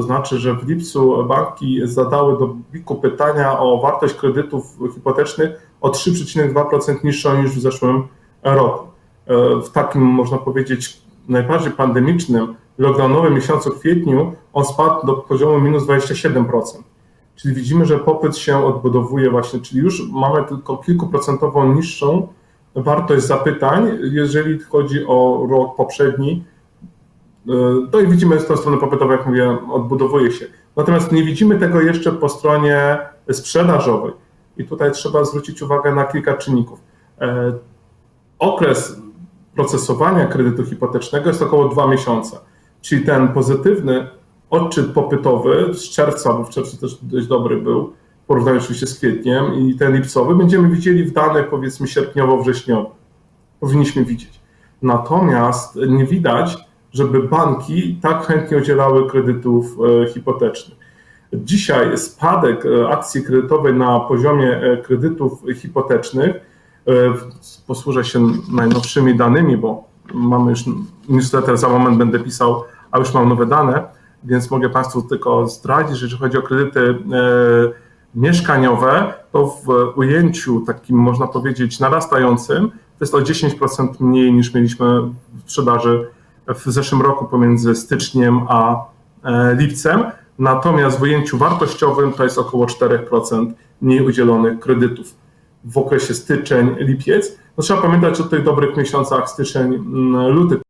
To znaczy, że w lipcu banki zadały do BIK-u pytania o wartość kredytów hipotecznych o 3,2% niższą niż w zeszłym roku. E, W takim, można powiedzieć, najbardziej pandemicznym, lockdownowym miesiącu kwietniu on spadł do poziomu minus 27%. Czyli widzimy, że popyt się odbudowuje właśnie, czyli już mamy tylko kilkuprocentową niższą wartość zapytań, jeżeli chodzi o rok poprzedni. No i widzimy z tą strony popytową, jak mówię, odbudowuje się. Natomiast nie widzimy tego jeszcze po stronie sprzedażowej. I tutaj trzeba zwrócić uwagę na kilka czynników. E, Okres procesowania kredytu hipotecznego jest około dwa miesiące, czyli ten pozytywny odczyt popytowy z czerwca, bo w czerwcu też dość dobry był, w porównaniu oczywiście z kwietniem i ten lipcowy, będziemy widzieli w danych powiedzmy sierpniowo-wrześniowych. Powinniśmy widzieć. Natomiast nie widać, żeby banki tak chętnie udzielały kredytów e, hipotecznych. Dzisiaj spadek e, akcji kredytowej na poziomie e, kredytów hipotecznych, posłużę się najnowszymi danymi, bo mamy już newsletter, za moment będę pisał, a już mam nowe dane, więc mogę Państwu tylko zdradzić, że jeżeli chodzi o kredyty mieszkaniowe, to w ujęciu takim można powiedzieć narastającym, to jest o 10% mniej niż mieliśmy w sprzedaży w zeszłym roku pomiędzy styczniem a e, lipcem. Natomiast w ujęciu wartościowym to jest około 4% mniej udzielonych kredytów w okresie styczeń, lipiec. No trzeba pamiętać o tych dobrych miesiącach styczeń, mm, luty,